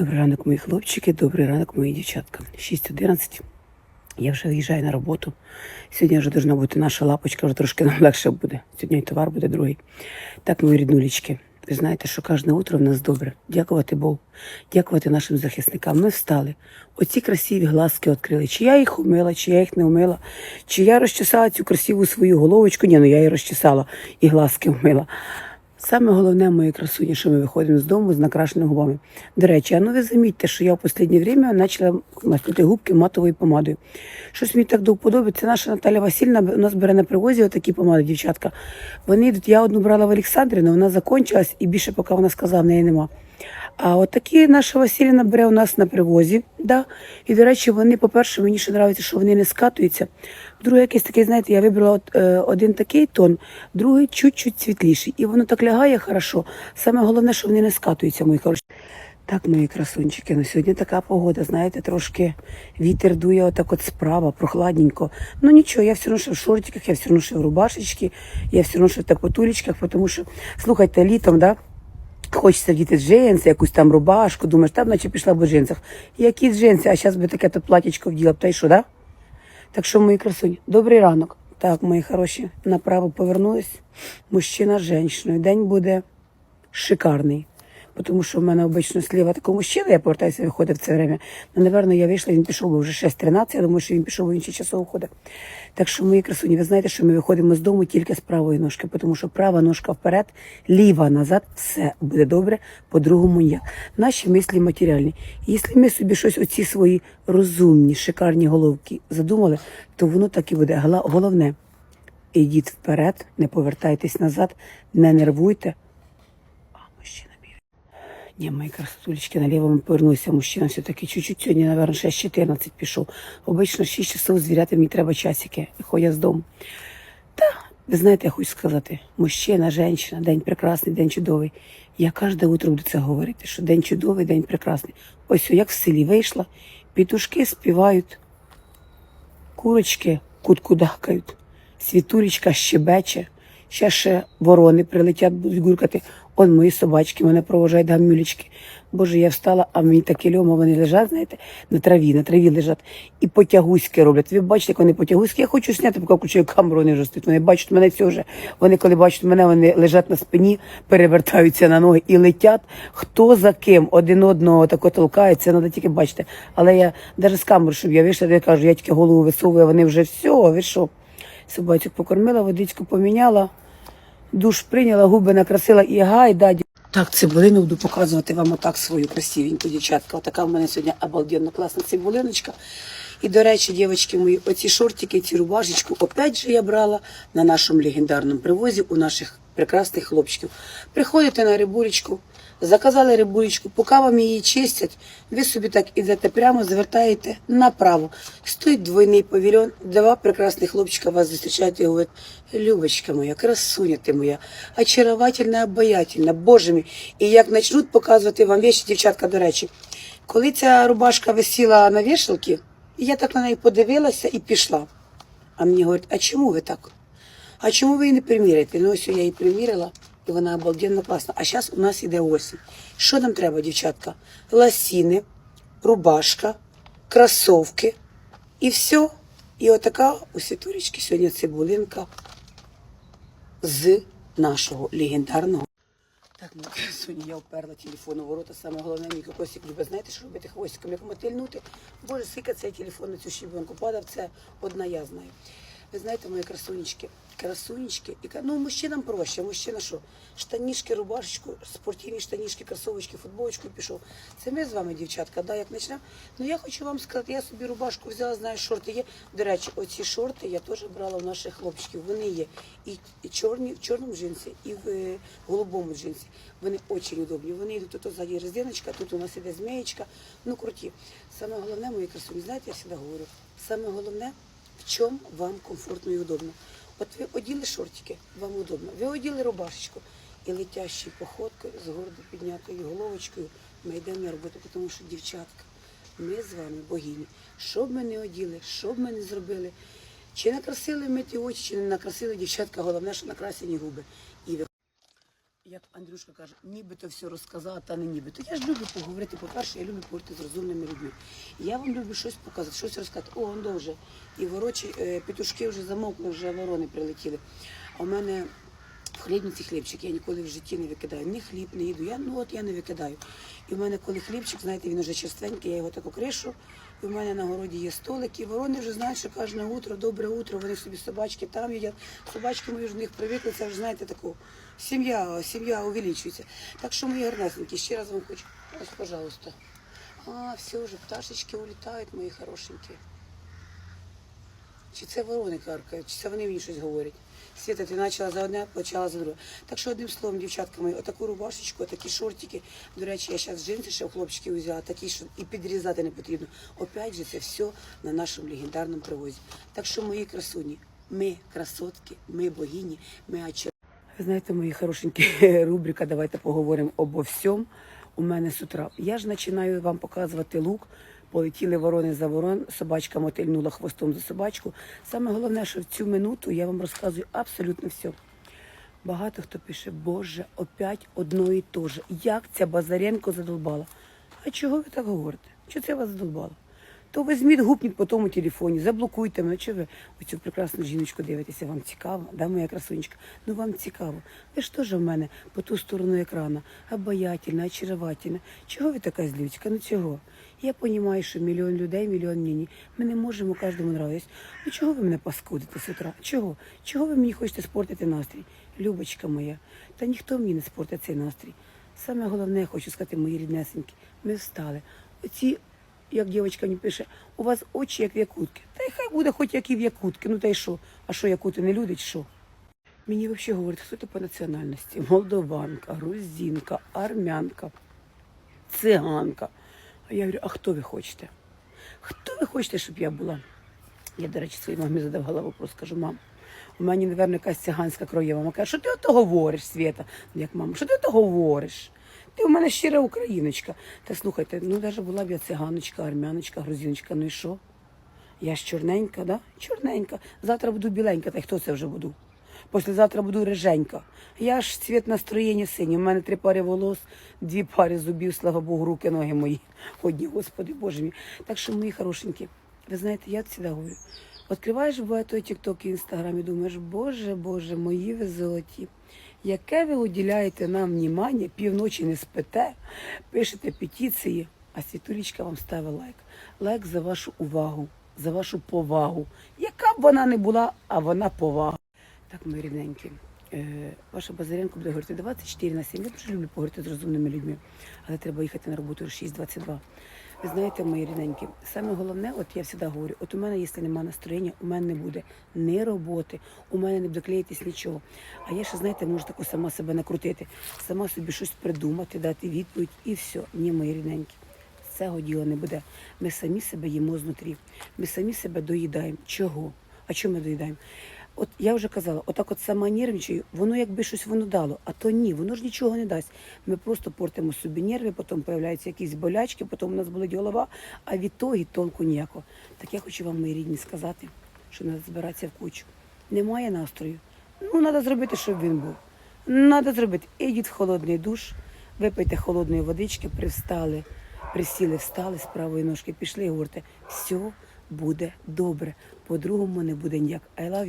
Добрий ранок, мої хлопчики, добрий ранок, мої дівчатка. 6.11. Я вже виїжджаю на роботу. Сьогодні вже должна бути наша лапочка, вже трошки нам легше буде. Сьогодні і товар буде другий. Так, мої ріднулічки. Ви знаєте, що кожне утро в нас добре. Дякувати Богу, дякувати нашим захисникам. Ми встали. Оці красиві глазки відкрили. Чи я їх умила, чи я їх не умила, чи я розчесала цю красиву свою головочку. Ні, ну я її розчесала і глазки вмила. Саме головне, мої красуні, що ми виходимо з дому з накрашеними губами. До речі, а ну ви замітьте, що я в останнє время почала мастити губки матовою помадою. Щось мені так до. Це наша Наталя Васильівна у нас бере на привозі отакі помади, дівчатка. Вони йдуть, я одну брала в Олександрі, вона закончилась і більше, поки вона сказала, в неї нема. А от такі наша Василіна бере у нас на привозі. Да? І, до речі, вони, по-перше, мені ще подобається, що вони не скатуються. Друге, якийсь такий, знаєте, я вибрала от, е, один такий тон, другий чуть-чуть світліший. І воно так лягає хорошо. Саме головне, що вони не скатуються, мої хороші. Так, мої красунчики, ну сьогодні така погода, знаєте, трошки вітер дує отак от справа, прохладненько. Ну нічого, я все одно ще в шортиках, я все одно ще в рубашечці, я все одно ще в такотулечках, тому що, слухайте, літом, да, Хочеться вдіти джинси, якусь там рубашку, думаєш, там наче пішла б у джинсах. Які джинси, а зараз би таке то платічко вділа б, та й що, да? Так що, мої красуні, добрий ранок. Так, мої хороші, направо повернулись. Мужчина з жінкою. День буде шикарний. Тому що в мене обично сліва такий мужчина, я повертаюся, виходить в це время. Ну, напевно, я вийшла, він пішов, бо вже 6.13, я думаю, що він пішов в інший часов виходить. Так що, мої красуні, ви знаєте, що ми виходимо з дому тільки з правої ножки, тому що права ножка вперед, ліва назад, все буде добре, по-другому ніяк. Наші мислі матеріальні. Якщо ми собі щось, оці свої розумні, шикарні головки задумали, то воно так і буде. Головне, ідіть вперед, не повертайтесь назад, не нервуйте. Ні, мої красотулечки, на лівому повернувся мужчина все-таки чуть-чуть сьогодні, наверное, 6-14 пішов. Обично 6 часов звіряти мені треба часики, ходять з дому. Та, ви знаєте, я хочу сказати, мужчина, жінка, день прекрасний, день чудовий. Я кожне утро буду це говорити, що день чудовий, день прекрасний. Ось як в селі вийшла, петушки співають, курочки куткудакають, світулечка щебече, ще ще ворони прилетять, будуть гуркати. Он мої собачки мене провожають гамюлечки. Боже, я встала, а мені такі льома, вони лежать, знаєте, на траві, на траві лежать. І потягуськи роблять. Ви бачите, як вони потягуськи. Я хочу зняти, поки включаю камеру, вони вже стоять. Вони бачать мене цього вже. Вони, коли бачать мене, вони лежать на спині, перевертаються на ноги і летять. Хто за ким один одного тако толкається, треба тільки бачити. Але я навіть з камери, щоб я вийшла, я кажу, я тільки голову висовую, вони вже все, ви що? Собачок покормила, водичку поміняла, душ прийняла, губи накрасила і гай, даді. так, цибулину буду показувати вам отак свою красивеньку, дівчатка. Отака в мене сьогодні обалденно класна цибулиночка. І, до речі, дівчатки мої, оці шортики, ці рубашечку, опять же я брала на нашому легендарному привозі у наших прекрасних хлопчиків. Приходите на рибулечку, заказали рибулечку, поки вам її чистять, ви собі так ідете прямо, звертаєте направо. Стоїть двойний павільйон, два прекрасних хлопчика вас зустрічають і говорять, Любочка моя, красуня ти моя, очаровательна, обаятельна, боже мій. І як почнуть показувати вам вещі, дівчатка, до речі, коли ця рубашка висіла на вішалці, я так на неї подивилася і пішла. А мені говорять, а чому ви так? А чому ви її не приміряєте? Ну ось я її приміряла, і вона обалденно класна. А зараз у нас іде осінь. Що нам треба, дівчатка? Ласіни, рубашка, кросовки і все. І отака у світурічки сьогодні цибулинка з нашого легендарного. Так, ну, сьогодні я вперла телефон у ворота. Саме головне, мій кокосик любить, знаєте, що робити хвостиком, як мотильнути. Боже, скільки цей телефон на цю щебенку падав, це одна я знаю. Ви знаєте, мої красунечки, красунечки, і ну мужчинам проще. Мужчина що? Штанішки, рубашечку, спортивні штанішки, кросовочки, футболочку пішов. Це ми з вами, дівчатка, да, як почнемо. Ну я хочу вам сказати, я собі рубашку взяла, знаю, шорти є. До речі, оці шорти я теж брала у наших хлопчиків. Вони є і, чорні, в чорному джинсі, і в е, голубому джинсі. Вони дуже удобні. Вони йдуть тут ззаді резиночка, тут у нас іде змієчка. Ну круті. Саме головне, мої красуні, знаєте, я завжди говорю, саме головне, в чому вам комфортно і удобно. От ви оділи шортики, вам удобно. Ви оділи рубашечку і летящою походкою з гордо піднятою головочкою ми йдемо на роботу, тому що дівчатка, ми з вами богині. Що б ми не оділи, що б ми не зробили, чи накрасили ми ті очі, чи не накрасили дівчатка, головне, що накрасені губи. Як Андрюшка каже, нібито все розказала, та не нібито. Я ж люблю поговорити. По-перше, я люблю поговорити з розумними людьми. Я вам люблю щось показати, щось розказати. О, он вже. І ворочі, е, петушки вже замовкли, вже ворони прилетіли. А у мене в хлібниці хлібчик, я ніколи в житті не викидаю. Ні хліб, не їду. Я, ну от я не викидаю. І в мене, коли хлібчик, знаєте, він вже черственький, я його таку кришу. І в мене на городі є столик, і ворони вже знають, що кожне утро, добре утро, вони собі собачки там їдять. Собачки мої ж до них привикли, це вже знаєте таку. Сім'я, сім'я увеличується. Так що мої гарнесенькі, ще раз вам хочу. Ось, пожалуйста. А, все вже пташечки улітають, мої хорошенькі. Чи це ворони каркають, чи це вони мені щось говорять. Світа, ти почала за одне, почала за друге. Так що одним словом, дівчатка мої, отаку рубашечку, отакі шортики. До речі, я зараз джинси ще у хлопчиків взяла, такі, що і підрізати не потрібно. Опять же, це все на нашому легендарному привозі. Так що, мої красуні, ми красотки, ми богині, ми очі. Знаєте, мої хорошенькі рубрика, давайте поговоримо обо всьому. У мене з утра. Я ж починаю вам показувати лук. Полетіли ворони за ворон, собачка мотильнула хвостом за собачку. Саме головне, що в цю минуту я вам розказую абсолютно все. Багато хто пише, Боже, опять одно і те же. Як ця Базаренко задолбала? А чого ви так говорите? Що це вас задолбало? То візьміть, гупніть по тому телефоні, заблокуйте мене. Чи ви оцю прекрасну жіночку дивитеся? Вам цікаво? Да, моя красунечка? Ну вам цікаво. Ви ж теж в мене по ту сторону екрана. Обаятельна, очаровательна. Чого ви така злючка? Ну чого? Я розумію, що мільйон людей, мільйон ні. Ми не можемо кожному нравитись. Ну чого ви мене паскудите з утра? Чого? Чого ви мені хочете спортити настрій? Любочка моя, та ніхто мені не спортить цей настрій. Саме головне, я хочу сказати, мої ріднесенькі, ми встали. Оці, як дівчинка мені пише, у вас очі як в якутки. Та й хай буде хоч як і в якутки. Ну та й що? А що якути не люди, що? Мені взагалі говорять, хто ти по національності? Молдованка, грузинка, армянка, циганка. А я говорю, а хто ви хочете? Хто ви хочете, щоб я була? Я, до речі, своїй мамі задавала вопрос, кажу, мам, у мене, напевно, якась циганська кроєва. Мама каже, що ти ото говориш, Свєта? Ну, Як мама, що ти ото говориш? Ти у мене щира україночка. Та слухайте, ну навіть була б я циганочка, армяночка, грузиночка, ну і що? Я ж чорненька, да? Чорненька. Завтра буду біленька, та хто це вже буду? Послезавтра буду риженька. Я ж цвіт настроєння синій. У мене три пари волос, дві пари зубів, слава Богу, руки, ноги мої. Одні, Господи, Боже мій. Так що, мої хорошенькі, ви знаєте, я завжди говорю. Відкриваєш буває той тікток і інстаграм і думаєш, Боже, Боже, мої ви золоті. Яке ви уділяєте нам внимання, півночі не спите, пишете петиції, а світулічка вам ставить лайк. Лайк за вашу увагу, за вашу повагу. Яка б вона не була, а вона повага. Так, мої рідненькі. Е, ваша Базаренко буде говорити 24 на 7. Я дуже люблю поговорити з розумними людьми, але треба їхати на роботу 6.22. Ви знаєте, мої рідненькі, саме головне, от я завжди говорю, от у мене, якщо немає настроєння, у мене не буде ні роботи, у мене не буде клеїтись нічого. А я ще, знаєте, можу таку сама себе накрутити, сама собі щось придумати, дати відповідь і все. Ні, мої рідненькі. Цього діла не буде. Ми самі себе їмо знутрі. Ми самі себе доїдаємо. Чого? А чому ми доїдаємо? От я вже казала, отак от сама нервничаю, воно якби щось воно дало, а то ні, воно ж нічого не дасть. Ми просто портимо собі нерви, потім появляються якісь болячки, потім у нас болить голова, а від того і толку ніякого. Так я хочу вам, мої рідні, сказати, що треба збиратися в кучу. Немає настрою. Ну, треба зробити, щоб він був. Треба зробити. Ідіть в холодний душ, випийте холодної водички, привстали, присіли, встали з правої ножки, пішли і говорите, все буде добре. По-другому не буде ніяк. I love you.